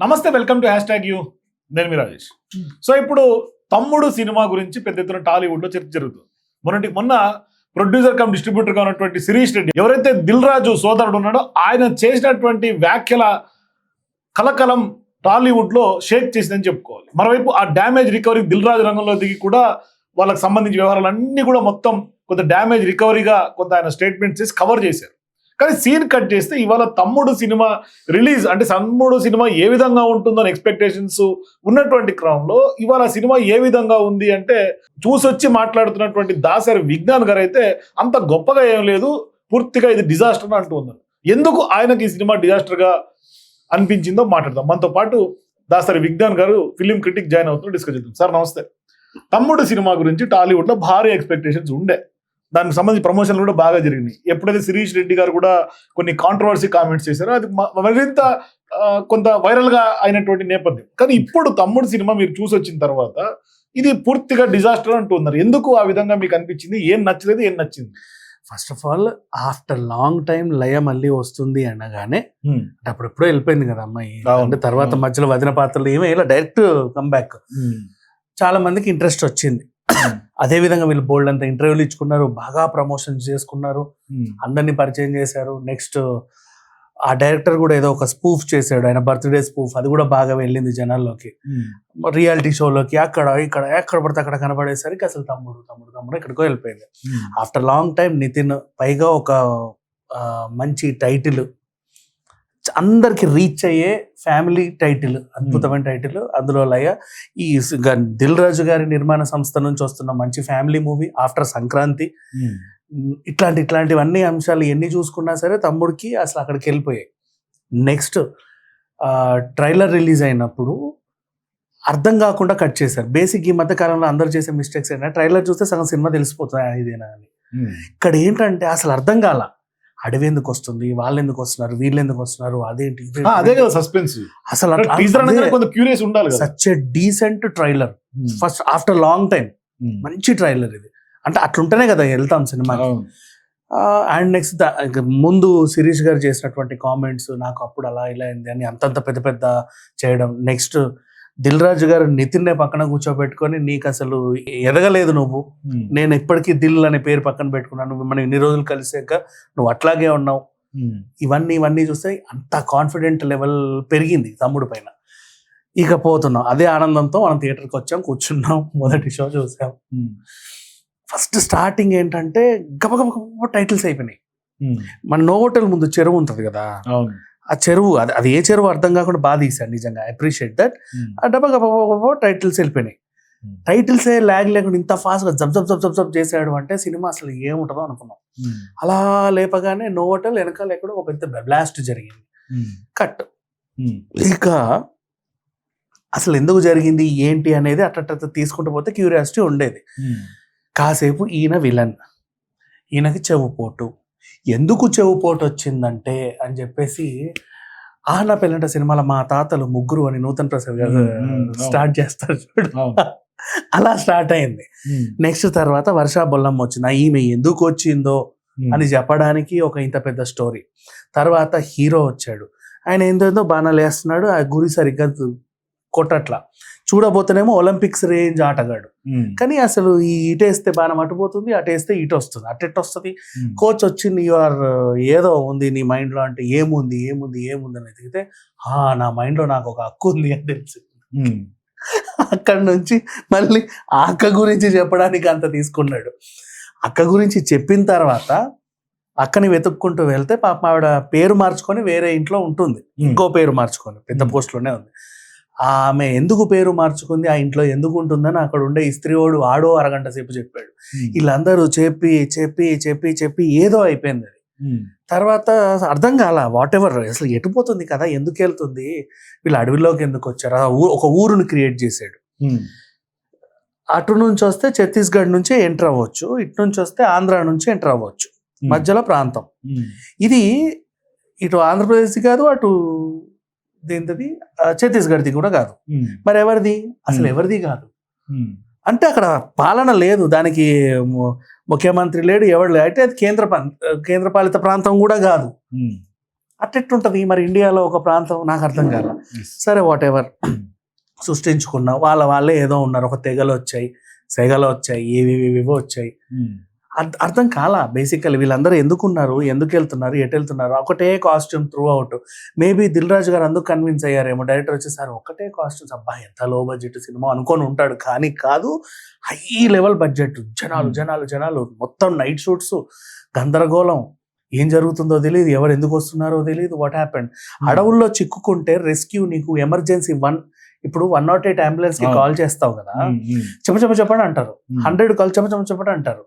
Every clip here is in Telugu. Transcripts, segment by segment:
నమస్తే welcome to hashtag U. నేను మీ రాజేష్. సో ఇప్పుడు తమ్ముడు సినిమా గురించి పెద్ద ఎత్తున టాలీవుడ్లో చర్చ జరుగుతుంది. మొన్నటి మొన్న ప్రొడ్యూసర్ కమ్ డిస్ట్రిబ్యూటర్గా ఉన్నటువంటి శిరీష్ రెడ్డి ఎవరైతే దిల్ రాజు సోదరుడు ఉన్నాడో ఆయన చేసినటువంటి వ్యాఖ్యల కలకలం టాలీవుడ్లో షేక్ చేసిందని చెప్పుకోవాలి. మరోవైపు ఆ డ్యామేజ్ రికవరీ దిల్ రాజు రంగంలో దిగి కూడా వాళ్ళకి సంబంధించిన వ్యవహారాలు అన్ని కూడా మొత్తం కొంత డ్యామేజ్ రికవరీగా కొంత ఆయన స్టేట్మెంట్స్ చేసి కవర్ చేశారు. కానీ సీన్ కట్ చేస్తే ఇవాళ తమ్ముడు సినిమా రిలీజ్ అంటే తమ్ముడు సినిమా ఏ విధంగా ఉంటుందని ఎక్స్పెక్టేషన్స్ ఉన్నటువంటి క్రమంలో ఇవాళ సినిమా ఏ విధంగా ఉంది అంటే చూసొచ్చి మాట్లాడుతున్నటువంటి దాసరి విజ్ఞాన్ గారు అయితే అంత గొప్పగా ఏం లేదు పూర్తిగా ఇది డిజాస్టర్ అని అంటూ ఉన్నారు. ఎందుకు ఆయనకి ఈ సినిమా డిజాస్టర్గా అనిపించిందో మాట్లాడదాం. మనతో పాటు Dasari Vignan garu film critic join అవుతున్నారు. డిస్కస్ చేద్దాం. సార్ నమస్తే. తమ్ముడు సినిమా గురించి టాలీవుడ్లో భారీ ఎక్స్పెక్టేషన్స్ ఉండే. దానికి సంబంధించి ప్రమోషన్లు కూడా బాగా జరిగినాయి. ఎప్పుడైతే శిరీష్ రెడ్డి గారు కూడా కొన్ని కాంట్రవర్సీ కామెంట్స్ చేశారో అది మరింత కొంత వైరల్గా అయినటువంటి నేపథ్యం. కానీ ఇప్పుడు తమ్ముడు సినిమా మీరు చూసి వచ్చిన తర్వాత ఇది పూర్తిగా డిజాస్టర్ అంటున్నారు. ఎందుకు ఆ విధంగా మీకు అనిపించింది? ఏం నచ్చలేదు ఏం నచ్చింది? First half all after long time Laya మళ్ళీ వస్తుంది అనగానే అంటే అప్పుడెప్పుడో వెళ్ళిపోయింది కదా అమ్మాయి. అంటే తర్వాత. మధ్యలో వదిన పాత్రలు ఏమీ ఇలా డైరెక్ట్ కమ్బ్యాక్ చాలా మందికి ఇంట్రెస్ట్ వచ్చింది. అదే విధంగా వీళ్ళు బోల్డ్ అంత ఇంటర్వ్యూలు ఇచ్చుకున్నారు బాగా ప్రమోషన్ చేసుకున్నారు అందరినీ పరిచయం చేశారు. నెక్స్ట్ ఆ డైరెక్టర్ కూడా ఏదో ఒక స్పూఫ్ చేశాడు ఆయన బర్త్డే స్పూఫ్ అది కూడా బాగా వెళ్ళింది జనాల్లోకి. రియాలిటీ షోలోకి అక్కడ ఇక్కడ ఎక్కడ పడితే అక్కడ కనబడేసరికి అసలు తమ్ముడు తమ్ముడు తమ్ముడు ఎక్కడికో వెళ్ళిపోయింది. ఆఫ్టర్ లాంగ్ టైం నితిన్ పైగా ఒక మంచి టైటిల్ అందరికి రీచ్ అయ్యే ఫ్యామిలీ టైటిల్ అద్భుతమైన టైటిల్ అందులో లయ ఈ దిల్ రాజు గారి నిర్మాణ సంస్థ నుంచి వస్తున్న మంచి ఫ్యామిలీ మూవీ ఆఫ్టర్ సంక్రాంతి ఇట్లాంటి ఇట్లాంటివన్నీ అంశాలు ఎన్ని చూసుకున్నా సరే తమ్ముడికి అసలు అక్కడికి వెళ్ళిపోయాయి. నెక్స్ట్ ట్రైలర్ రిలీజ్ అయినప్పుడు అర్థం కాకుండా కట్ చేశారు. బేసిక్ ఈ మధ్య కాలంలో అందరు చేసే మిస్టేక్స్ ఏంటంటే ట్రైలర్ చూస్తే సగం సినిమా తెలిసిపోతుంది "ఆ, ఇదేనా అని. ఇక్కడ ఏంటంటే అసలు అర్థం కాల. అడవి ఎందుకు వస్తుంది వాళ్ళు ఎందుకు వస్తున్నారు వీళ్ళు ఎందుకు వస్తున్నారు అదేంటి అదే కదా. సస్పెన్స్ అసలు క్యూరియస్ ఉండాలి such decent trailer first after long time మంచి ట్రైలర్ ఇది. అంటే అట్లుంటేనే కదా వెళ్తాం సినిమా. అండ్ నెక్స్ట్ ముందు శిరీష్ గారు చేసినటువంటి కామెంట్స్ నాకు అప్పుడు అలా ఇలా అయింది అని అంతంత పెద్ద పెద్ద చేయడం. నెక్స్ట్ దిల్ రాజు గారు నితిన్నే పక్కన కూర్చోబెట్టుకొని నీకు అసలు ఎదగలేదు నువ్వు. నేను ఇప్పటికీ దిల్ అనే పేరు పక్కన పెట్టుకున్నాను. మనం ఇన్ని రోజులు కలిసాక నువ్వు అట్లాగే ఉన్నావు. ఇవన్నీ ఇవన్నీ చూస్తే అంత కాన్ఫిడెంట్ లెవెల్ పెరిగింది తమ్ముడు పైన. ఇక పోతున్నాం. అదే ఆనందంతో మనం థియేటర్కి వచ్చాం కూర్చున్నాం మొదటి షో చూసాం. ఫస్ట్ స్టార్టింగ్ ఏంటంటే గబగబ టైటిల్స్ అయిపోయినాయి. మన నోవోటల్ ముందు చెరువు ఉంటుంది కదా. ఆ చెరువు అది అది ఏ చెరువు అర్థం కాకుండా బాగా తీశారు నిజంగా అప్రిషియేట్ దట్ ఉమ్. ఆ డబ్బా గబగబ టైటిల్స్ వెళ్ళిపోయినాయి Hmm. టైటిల్స్ ఏ ల్యాగ్ లేకుండా ఇంత ఫాస్ట్గా జబ్ జబ్ జబ్ జబ్ జబ్ చేసాడు అంటే సినిమా అసలు ఏముంటుందో అనుకున్నాం ఉమ్. అలా లేపగానే నోవోటల్ వెనకాల ఎక్కడో ఒక పెద్ద బ్లాస్ట్ జరిగింది. కట్. ఇక అసలు ఎందుకు జరిగింది ఏంటి అనేది అట్ట తీసుకుంటూ పోతే క్యూరియాసిటీ ఉండేది. కాసేపు ఈయన విలన్ ఈయనకి చెవుపోటు ఎందుకు చెవుపోటు వచ్చిందంటే అని చెప్పేసి ఆహ్నా పెళ్ళంట సినిమాలో మా తాతలు ముగ్గురు అని నూతన్ ప్రసాద్ గారు. స్టార్ట్ చేస్తారు చూడు. అలా స్టార్ట్ అయింది. నెక్స్ట్ తర్వాత వర్షా బొల్లమ్మ వచ్చింది ఈమె ఎందుకు వచ్చిందో. అని చెప్పడానికి ఒక ఇంత పెద్ద స్టోరీ తర్వాత హీరో వచ్చాడు ఆయన ఏందో బాణాలు వేస్తున్నాడు ఆ గురి సరిగ్గా కొట్టట్లా చూడబోతేనేమో ఒలింపిక్స్ రేంజ్ ఆటగాడు. కానీ అసలు ఈ ఇటేస్తే బాణం అటుపోతుంది అటేస్తే ఇటు వస్తుంది అటెట్ వస్తుంది. కోచ్ వచ్చి నీ ఆర్ ఏదో ఉంది నీ మైండ్లో అంటే ఏముంది ఏముంది ఏముంది అని "ఆ, నా మైండ్లో నాకు ఒక హక్కు ఉంది అని తెలిసి. అక్కడి నుంచి మళ్ళీ ఆ అక్క గురించి చెప్పడానికి అంత తీసుకున్నాడు అక్క గురించి చెప్పిన తర్వాత అక్కని వెతుక్కుంటూ వెళ్తే పాప ఆవిడ పేరు మార్చుకొని వేరే ఇంట్లో ఉంటుంది ఇంకో పేరు మార్చుకొని పెద్ద. పోస్ట్లోనే ఉంది ఆమె ఎందుకు పేరు మార్చుకుంది ఆ ఇంట్లో ఎందుకు ఉంటుందని అక్కడ ఉండే ఇస్త్రీవాడు ఆడో అరగంట సేపు చెప్పాడు. వీళ్ళందరూ చెప్పి చెప్పి చెప్పి చెప్పి ఏదో అయిపోయింది అది. తర్వాత అర్థం కాల వాట్ ఎవర్ అసలు ఎటుపోతుంది కదా ఎందుకు వెళ్తుంది వీళ్ళు అడవిలోకి ఎందుకు వచ్చారు ఒక ఊరుని క్రియేట్ చేశాడు. అటు నుంచి వస్తే ఛత్తీస్గఢ్ నుంచి ఎంటర్ అవ్వచ్చు ఇటు నుంచి వస్తే ఆంధ్ర నుంచి ఎంటర్ అవ్వచ్చు. మధ్యలో ప్రాంతం. ఇది ఇటు ఆంధ్రప్రదేశ్ కాదు అటు ఆ, ఛత్తీస్గఢ్ది కూడా కాదు. మరి ఎవరిది? అసలు. ఎవరిది కాదు. అంటే అక్కడ పాలన లేదు. దానికి ముఖ్యమంత్రి లేడు ఎవడు లేడు. అయితే అది కేంద్ర కేంద్రపాలిత ప్రాంతం కూడా కాదు. అట్టెట్టుంటది మరి ఇండియాలో ఒక ప్రాంతం నాకు అర్థం కాల. సరే వాట్ ఎవర్ సృష్టించుకున్న. వాళ్ళ వాళ్ళే ఏదో ఉన్నారు. ఒక తెగలు వచ్చాయి సెగలు వచ్చాయి ఏవేవేవో వచ్చాయి. అర్థ- కాలా? బేసికల్లీ వీళ్ళందరూ ఎందుకు ఉన్నారు ఎందుకు వెళ్తున్నారు ఎటు వెళ్తున్నారు ఒకటే costume throughout maybe Dil Raju garu అందుకు కన్విన్స్ అయ్యారేమో. డైరెక్టర్ వచ్చేసారి ఒకటే కాస్ట్యూమ్స్ అబ్బా ఎంత లో బడ్జెట్ సినిమా అనుకొని ఉంటాడు. కానీ కాదు హై లెవెల్ బడ్జెట్ జనాలు Hmm. జనాలు జనాలు. మొత్తం నైట్ షూట్స్ గందరగోళం. ఏం జరుగుతుందో తెలియదు ఎవరు ఎందుకు వస్తున్నారో తెలియదు వాట్ హ్యాపెండ్ అడవుల్లో చిక్కుకుంటే రెస్క్యూ నీకు ఎమర్జెన్సీ వన్ ఇప్పుడు వన్ నాట్ ఎయిట్ అంబులెన్స్కి. కాల్ చేస్తావు కదా? చెప్ప చెప్ప చెప్పండి అంటారు. హండ్రెడ్ కాల్ చెప్ప చెప్ప చెప్పండి అంటారు.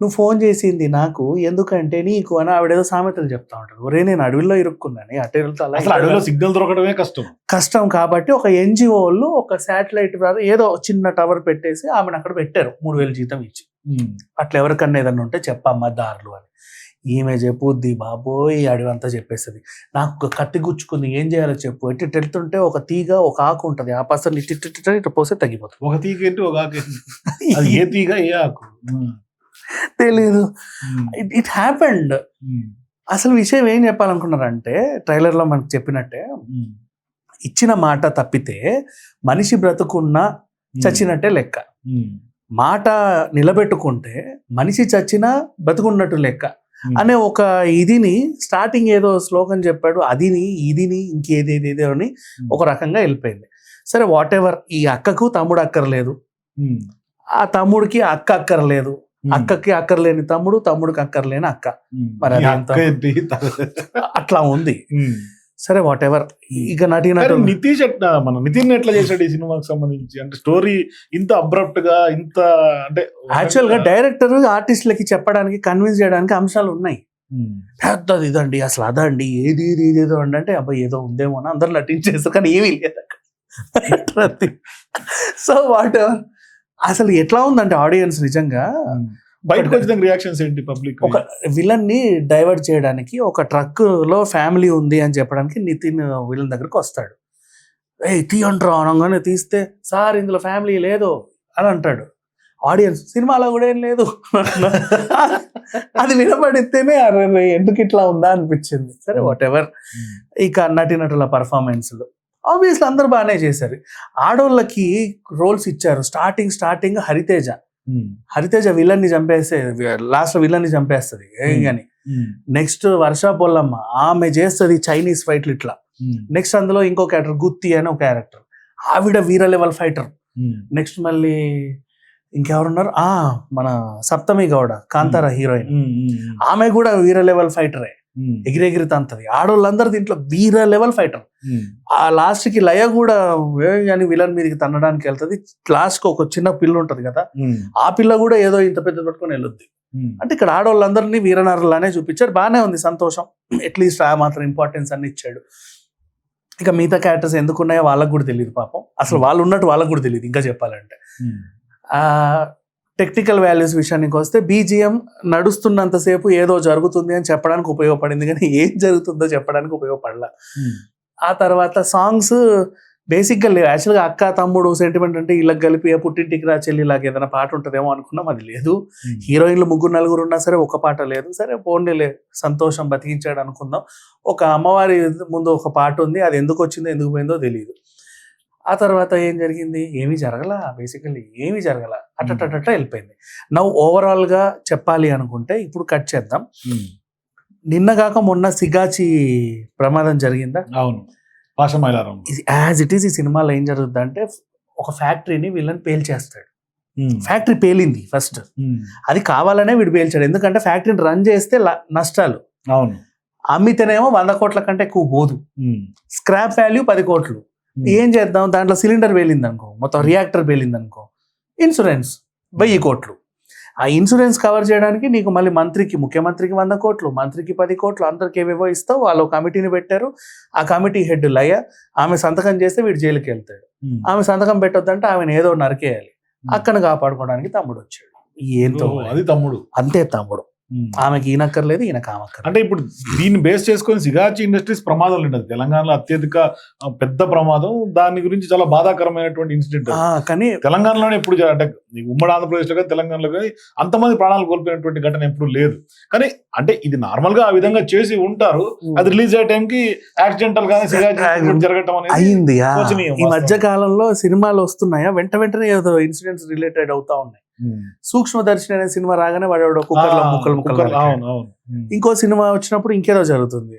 నువ్వు ఫోన్ చేసింది నాకు ఎందుకంటే నీకు అని ఆవిడేదో సామెతలు చెప్తా ఉంటారు ఒరే నేను అడవిలో ఇరుక్కున్నాను అటు వెళ్తా అడవిలో సిగ్నల్ దొరకడమే కష్టం. కష్టం కాబట్టి ఒక ఎన్జిఓ వాళ్ళు ఒక శాటిలైట్ ద్వారా ఏదో చిన్న టవర్ పెట్టేసి ఆమెను అక్కడ పెట్టారు. మూడు వేలు జీతం ఇచ్చి. అట్లా ఎవరికన్నా ఏదన్నా ఉంటే చెప్పమ్మా దారులు అని. ఈమె చెప్పుద్ది బాబోయ్ అడవి అంతా చెప్పేస్తుంది. నాకు కత్తి గుచ్చుకుంది ఏం చేయాలో చెప్పు. ఎట్టి ఇటు వెళ్తుంటే ఒక తీగ ఒక ఆకు ఉంటుంది. ఆ పసలు ఇటు ఇటు పోస్తే తగ్గిపోతుంది. ఒక తీగ ఏంటి ఒక ఆకు ఏ తీగ ఏ ఆకు? తెలియదు ఇట్ ఇట్ హ్యాపెండ్. అసలు విషయం ఏం చెప్పాలనుకున్నారంటే ట్రైలర్లో మనకు చెప్పినట్టే ఇచ్చిన మాట తప్పితే మనిషి బ్రతుకున్న చచ్చినట్టే లెక్క. మాట నిలబెట్టుకుంటే మనిషి చచ్చినా బతుకున్నట్టు లెక్క. అనే ఒక ఇదిని స్టార్టింగ్ ఏదో శ్లోకం చెప్పాడు అదిని ఇదిని ఇంకేదేదేదో అని ఒక రకంగా వెళ్ళిపోయింది. సరే వాట్ ఎవర్ ఈ అక్కకు తమ్ముడు అక్కర్లేదు. ఆ తమ్ముడికి అక్క అక్కర్లేదు. అక్కకి అక్కర్లేని తమ్ముడు తమ్ముడికి అక్కర్లేని అక్క. మరి ఏంటి? అట్లా ఉంది. సరే వాట్ ఎవర్ ఇక నటి నితీష్ ఎట్లా? మన నితిన్ ఎట్లా చేశాడు ఈ సినిమాకి సంబంధించి? అంటే స్టోరీ ఇంత అబ్రప్ట్గా ఇంత అంటే యాక్చువల్గా డైరెక్టర్ ఆర్టిస్టులకి చెప్పడానికి కన్విన్స్ చేయడానికి అంశాలు ఉన్నాయి. పెద్దది ఇదండి అసలు అదండి ఏది ఇది ఇది ఏదో అండి అంటే అబ్బాయి ఏదో ఉందేమో అని అందరు నటించేస్తారు కానీ ఏమీ లేదు సో వాట్ ఎవర్ అసలు ఎట్లా ఉందంటే ఆడియన్స్ నిజంగా బయటకు వచ్చిన రియాక్షన్స్ ఏంటి పబ్లిక్ ఒక విలన్ని డైవర్ట్ చేయడానికి ఒక ట్రక్లో ఫ్యామిలీ ఉంది అని చెప్పడానికి నితిన్ విలన్ దగ్గరకు వస్తాడు. ఏ తీయంట్రా అనగానే తీస్తే సార్ ఇందులో ఫ్యామిలీ లేదు అని అంటాడు. ఆడియన్స్ సినిమాలో కూడా ఏం లేదు అది వినపడితేనే అరే ఎందుకు ఇట్లా ఉందా అనిపించింది. సరే వాట్ ఎవర్ ఇక నటినటుల పర్ఫార్మెన్స్లు ఆబ్వియస్లీ అందరు బాగానే చేశారు. ఆడోళ్ళకి రోల్స్ ఇచ్చారు. Starting starting Hariteja. హరితేజ విలన్ని చంపేస్తే లాస్ట్ విలన్ని చంపేస్తుంది. ఏం Hmm. కానీ నెక్స్ట్ వర్ష పొల్లమ్మ ఆమె చేస్తుంది చైనీస్ ఫైట్లు ఇట్లా. నెక్స్ట్ అందులో ఇంకో క్యారెక్టర్ గుత్తి అని ఒక క్యారెక్టర్ ఆవిడ వీర లెవెల్ ఫైటర్ నెక్స్ట్ మళ్ళీ ఇంకెవరున్నారు? ఆ మన సప్తమి గౌడ కాంతార హీరోయిన్. ఆమె కూడా వీర లెవెల్ ఫైటరే ఎగిరెగిరి తంతది ఆడోళ్ళందరూ దీంట్లో వీర లెవెల్ ఫైటర్. ఆ లాస్ట్కి లయ కూడా అని విలన్ మీదకి తన్నడానికి వెళ్తుంది. లాస్ట్కి ఒక చిన్న పిల్ల ఉంటది కదా ఆ పిల్ల కూడా ఏదో ఇంత పెద్ద పట్టుకొని వెళ్ళొద్ది. అంటే ఇక్కడ ఆడవాళ్ళందరినీ వీరనరులానే చూపించారు బాగానే ఉంది సంతోషం. అట్లీస్ట్ ఆ మాత్రం ఇంపార్టెన్స్ అన్ని ఇచ్చాడు. ఇక మిగతా క్యారెక్టర్స్ ఎందుకు ఉన్నాయో వాళ్ళకు కూడా తెలియదు పాపం. అసలు వాళ్ళు ఉన్నట్టు వాళ్ళకు కూడా తెలియదు ఇంకా చెప్పాలంటే. ఆ టెక్నికల్ వాల్యూస్ విషయానికి వస్తే బీజిఎం నడుస్తున్నంతసేపు ఏదో జరుగుతుంది అని చెప్పడానికి ఉపయోగపడింది కానీ ఏం జరుగుతుందో చెప్పడానికి ఉపయోగపడలా. ఆ తర్వాత సాంగ్స్ బేసిక్గా లేవు. యాక్చువల్గా అక్క తమ్ముడు సెంటిమెంట్ అంటే వీళ్ళకి కలిపి "ఏ పుట్టింటికి రా చెల్లి ఇలాగ ఏదైనా పాట ఉంటుందేమో అనుకున్నాం అది లేదు. హీరోయిన్లు ముగ్గురు నలుగురు ఉన్నా సరే ఒక పాట లేదు. సరే పోండిలే సంతోషం బతికించాడు అనుకుందాం. ఒక అమ్మవారి ముందు ఒక పాట ఉంది అది ఎందుకు వచ్చిందో ఎందుకు పోయిందో తెలియదు ఆ తర్వాత ఏం జరిగింది? ఏమీ జరగల. బేసికల్లీ ఏమీ జరగల. అట్టటట్ట వెళ్ళిపోయింది. నవ్వు ఓవరాల్గా చెప్పాలి అనుకుంటే ఇప్పుడు కట్ చేద్దాం. నిన్నగాక మొన్న సిగాచి ప్రమాదం జరిగిందా? అవును. పాషమైలారం యాజ్ ఇట్ ఈస్ ఈ సినిమాలో ఏం జరుగుతుంది అంటే ఒక ఫ్యాక్టరీని వీళ్ళని పేల్చేస్తాడు ఫ్యాక్టరీ పేలింది ఫస్ట్ అది కావాలనే వీడు పేల్చాడు. ఎందుకంటే ఫ్యాక్టరీని రన్ చేస్తే నష్టాలు. అవును. అమ్మితేనేమో వంద కోట్ల కంటే ఎక్కువ పోదు. స్క్రాప్ వాల్యూ పది కోట్లు. ఏం చేద్దాం? దాంట్లో సిలిండర్ పేలింది అనుకో మొత్తం రియాక్టర్ పేలింది అనుకో ఇన్సూరెన్స్ వెయ్యి కోట్లు. ఆ ఇన్సూరెన్స్ కవర్ చేయడానికి నీకు మళ్ళీ మంత్రికి ముఖ్యమంత్రికి వంద కోట్లు మంత్రికి పది కోట్లు అందరికి ఏవేవో ఇస్తావు వాళ్ళు కమిటీని పెట్టారు. ఆ కమిటీ హెడ్ లయ ఆమె సంతకం చేస్తే వీడు జైలుకి వెళ్తాడు. ఆమె సంతకం పెట్టొద్దంటే ఆమెను ఏదో నరికేయాలి. అక్కను కాపాడుకోవడానికి తమ్ముడు వచ్చాడు. ఏంతో అది తమ్ముడు. అంతే తమ్ముడు. ఆమెకి ఈనక్కర్లేదు ఈయన కామక్కర్లేదు అంటే ఇప్పుడు దీన్ని బేస్ చేసుకొని సిగాచి ఇండస్ట్రీస్ ప్రమాదం ఉండదు. తెలంగాణలో అత్యధిక పెద్ద ప్రమాదం. దాని గురించి చాలా బాధాకరమైనటువంటి ఇన్సిడెంట్ కానీ తెలంగాణలోనే ఎప్పుడు అంటే ఉమ్మడి ఆంధ్రప్రదేశ్లో కానీ తెలంగాణలో కానీ అంతమంది ప్రాణాలు కోల్పోయినటువంటి ఘటన ఎప్పుడు లేదు. కానీ అంటే ఇది నార్మల్గా ఆ విధంగా చేసి ఉంటారు. అది రిలీజ్ అయ్యే టైంకి యాక్సిడెంటల్ గానీ సిగాచి incident జరగటం అనేది అయింది ఈ మధ్య. కాలంలో సినిమాలు వస్తున్నాయా? వెంట వెంటనే ఏదో ఇన్సిడెంట్స్ రిలేటెడ్ అవుతా ఉన్నాయి. సూక్ష్మదర్శిని అనే సినిమా రాగానే వాడు కుక్కర్లో ముక్కలు ముక్కలు ఉమ్. ఇంకో సినిమా వచ్చినప్పుడు ఇంకేదో జరుగుతుంది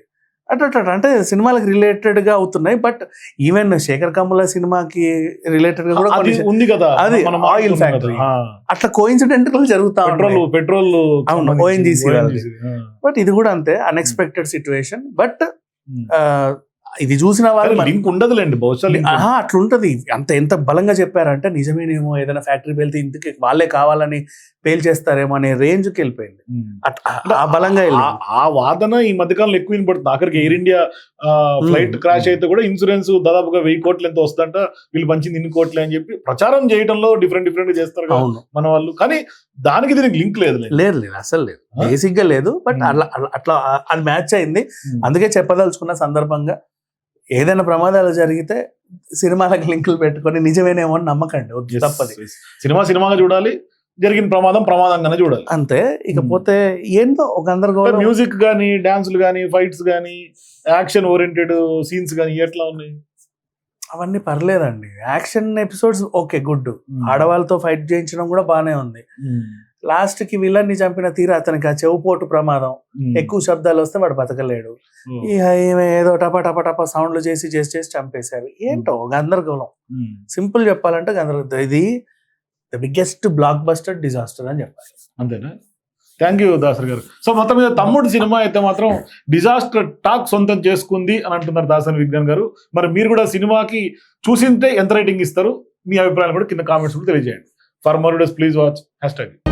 అట్లా అట్లా అంటే సినిమాలకు రిలేటెడ్గా అవుతున్నాయి బట్ ఈవెన్ శేఖర్ కమ్ముల సినిమాకి రిలేటెడ్గా కూడా ఉంది కదా అది factory. కదా. అట్లా కోయిన్సిడెంట్ జరుగుతా పెట్రోల్ పెట్రోల్ అవును, ఆ. బట్ ఇది కూడా అంతే అన్ఎక్స్పెక్టెడ్ సిచ్యువేషన్ బట్. ఇది చూసిన వాళ్ళు లింక్ ఉండదులేండి బహుశా అట్లుంటది. అంత ఎంత బలంగా చెప్పారంటే నిజమేనేమో ఏదైనా ఫ్యాక్టరీ వెళ్తే ఇంటికి వాళ్ళే కావాలని పేల్ చేస్తారేమో అనే రేంజ్కి వెళ్ళిపోయింది ఆ బలంగా ఆ- వాదన ఈ మధ్యకాలంలో ఎక్కువ వినపడుతుంది. ఆఖరికి ఎయిర్ ఇండియా ఫ్లైట్. క్రాష్ అయితే కూడా ఇన్సూరెన్స్ దాదాపుగా వెయ్యి కోట్లు ఎంత వస్తుందంట వీళ్ళు పంచింది ఇన్ని కోట్లే అని చెప్పి ప్రచారం చేయడంలో డిఫరెంట్ డిఫరెంట్ చేస్తారు మన వాళ్ళు. కానీ దానికి దీనికి లింక్ లేదు లేదు లేదు అసలు లేదు? బేసిక్గా లేదు బట్. అట్లా అట్లా- అది మ్యాచ్ అయింది. అందుకే చెప్పదలుచుకున్న సందర్భంగా ఏదైనా ప్రమాదాలు జరిగితే సినిమాలకు లింకులు పెట్టుకొని నిజమేనేమో అని నమ్మకండి తప్పది. సినిమా సినిమాగా చూడాలి జరిగిన ప్రమాదం ప్రమాదంగానే చూడాలి. అంతే ఇకపోతే ఏందో ఒక గందరగోళం. మ్యూజిక్ గానీ డాన్సులు గానీ ఫైట్స్ గానీ యాక్షన్ ఓరియంటెడ్ సీన్స్ గానీ ఎట్లా ఉన్నాయి? అవన్నీ పర్లేదండి. యాక్షన్ ఎపిసోడ్స్ ఓకే గుడ్ ఆడవాళ్ళతో ఫైట్ చేయించడం కూడా బానే ఉంది. లాస్ట్కి విలన్ని చంపిన తీరు అతనికి ఆ చెవుపోటు ప్రమాదం. ఎక్కువ శబ్దాలు వస్తే వాడు బతకలేడు. ఈమె ఏదో టపా టపా టపా సౌండ్లు చేసి చేసి చేసి చంపేశారు. ఏంటో గందరగోళం. సింపుల్ చెప్పాలంటే గందరగోళం. ఇది the biggest block buster disaster అని చెప్పాలి. అంతేనా? థ్యాంక్ యూ దాసరి గారు. సో మొత్తం మీద తమ్ముడు సినిమా అయితే మాత్రం డిజాస్టర్ టాక్ సొంతం చేసుకుంది అని అంటున్నారు దాసరి విజ్ఞాన్ గారు. మరి మీరు కూడా సినిమాకి చూసింటే ఎంత రేటింగ్ ఇస్తారు? మీ అభిప్రాయాలు కూడా కింద కామెంట్స్ కూడా తెలియజేయండి. For more days please watch hashtag